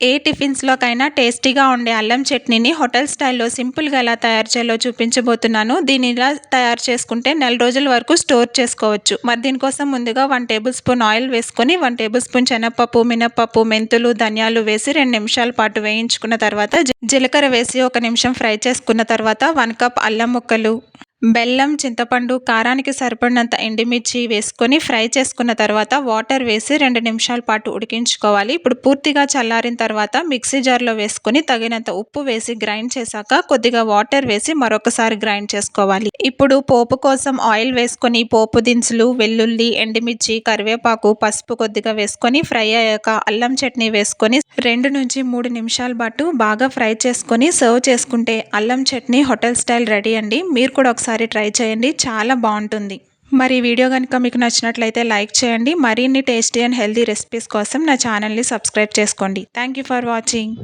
ఏ టిఫిన్స్లోకైనా టేస్టీగా ఉండే అల్లం చట్నీని హోటల్ స్టైల్లో సింపుల్గా ఎలా తయారు చేయాలో చూపించబోతున్నాను. దీన్ని ఇలా తయారు చేసుకుంటే నెల రోజుల వరకు స్టోర్ చేసుకోవచ్చు. మరి దీనికోసం ముందుగా వన్ టేబుల్ స్పూన్ ఆయిల్ వేసుకొని వన్ టేబుల్ స్పూన్ శనగపప్పు మినప్పప్పు మెంతులు ధనియాలు వేసి రెండు నిమిషాల పాటు వేయించుకున్న తర్వాత జీలకర్ర వేసి ఒక నిమిషం ఫ్రై చేసుకున్న తర్వాత వన్ కప్ అల్లం ముక్కలు బెల్లం చింతపండు కారానికి సరిపడినంత ఎండుమిర్చి వేసుకొని ఫ్రై చేసుకున్న తర్వాత వాటర్ వేసి రెండు నిమిషాల పాటు ఉడికించుకోవాలి. ఇప్పుడు పూర్తిగా చల్లారిన తర్వాత మిక్సీ జార్లో వేసుకొని తగినంత ఉప్పు వేసి గ్రైండ్ చేశాక కొద్దిగా వాటర్ వేసి మరొకసారి గ్రైండ్ చేసుకోవాలి. ఇప్పుడు పోపు కోసం ఆయిల్ వేసుకొని పోపు దినుసులు వెల్లుల్లి ఎండుమిర్చి కరివేపాకు పసుపు కొద్దిగా వేసుకొని ఫ్రై అయ్యాక అల్లం చట్నీ వేసుకొని రెండు నుంచి మూడు నిమిషాల పాటు బాగా ఫ్రై చేసుకొని సర్వ్ చేసుకుంటే అల్లం చట్నీ హోటల్ స్టైల్ రెడీ అండి. మీరు కూడా ఒకసారి ట్రై చేయండి. చాలా బాగుంటుంది. మరి వీడియో కనుక మీకు నచ్చినట్లయితే లైక్ చేయండి. మరిన్ని టేస్టీ అండ్ హెల్తీ రెసిపీస్ కోసం నా ఛానల్ని సబ్స్క్రైబ్ చేసుకోండి. Thank you for watching.